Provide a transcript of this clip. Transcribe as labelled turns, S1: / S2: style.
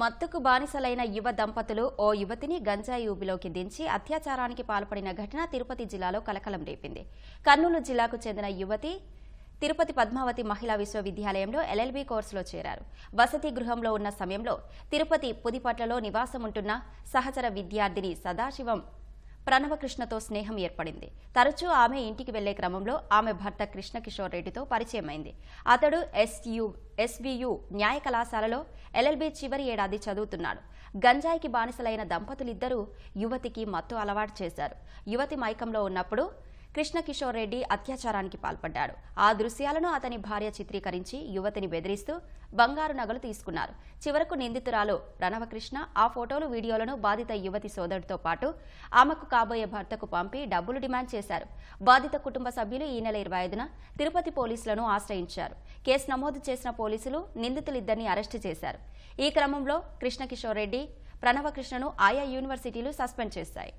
S1: మత్తుకు బానిసలైన యువ దంపతులు ఓ యువతిని గంజాయి ఊబిలోకి దించి అత్యాచారానికి పాల్పడిన ఘటన తిరుపతి జిల్లాలో కలకలం రేపింది. కర్నూలు జిల్లాకు చెందిన యువతి తిరుపతి పద్మావతి మహిళా విశ్వవిద్యాలయంలో ఎల్ఎల్బీ కోర్సులో చేరారు. వసతి గృహంలో ఉన్న సమయంలో తిరుపతి పుదిపట్లలో నివాసముంటున్న సహచర విద్యార్థిని సదాశివం ప్రణవకృష్ణతో స్నేహం ఏర్పడింది. తరచూ ఆమె ఇంటికి వెళ్ళే క్రమంలో ఆమె భర్త కృష్ణకిషోర్ రెడ్డితో పరిచయమైంది. అతడు ఎస్యు ఎస్వియు న్యాయ కళాశాలలో ఎల్ఎల్బి చివరి ఏడాది చదువుతున్నాడు. గంజాయికి బానిసలైన దంపతులిద్దరూ యువతికి మత్తు అలవాటు చేశారు. యువతి మైకంలో ఉన్నప్పుడు కృష్ణకిషోర్ రెడ్డి అత్యాచారానికి పాల్పడ్డాడు. ఆ దృశ్యాలను అతని భార్య చిత్రీకరించి యువతిని బెదిరిస్తూ బంగారు నగలు తీసుకున్నారు. చివరకు నిందితురాలు ప్రణవకృష్ణ ఆ ఫోటోలు వీడియోలను బాధిత యువతి సోదరుడితో పాటు ఆమెకు కాబోయే భర్తకు పంపి డబ్బులు డిమాండ్ చేశారు. బాధిత కుటుంబ సభ్యులు ఈ నెల ఇరవై ఐదున తిరుపతి పోలీసులను ఆశ్రయించారు. కేసు నమోదు చేసిన పోలీసులు నిందితులిద్దరిని అరెస్టు చేశారు. ఈ క్రమంలో కృష్ణకిషోర్ రెడ్డి ప్రణవకృష్ణను ఆయా యూనివర్సిటీలు సస్పెండ్ చేశాయి.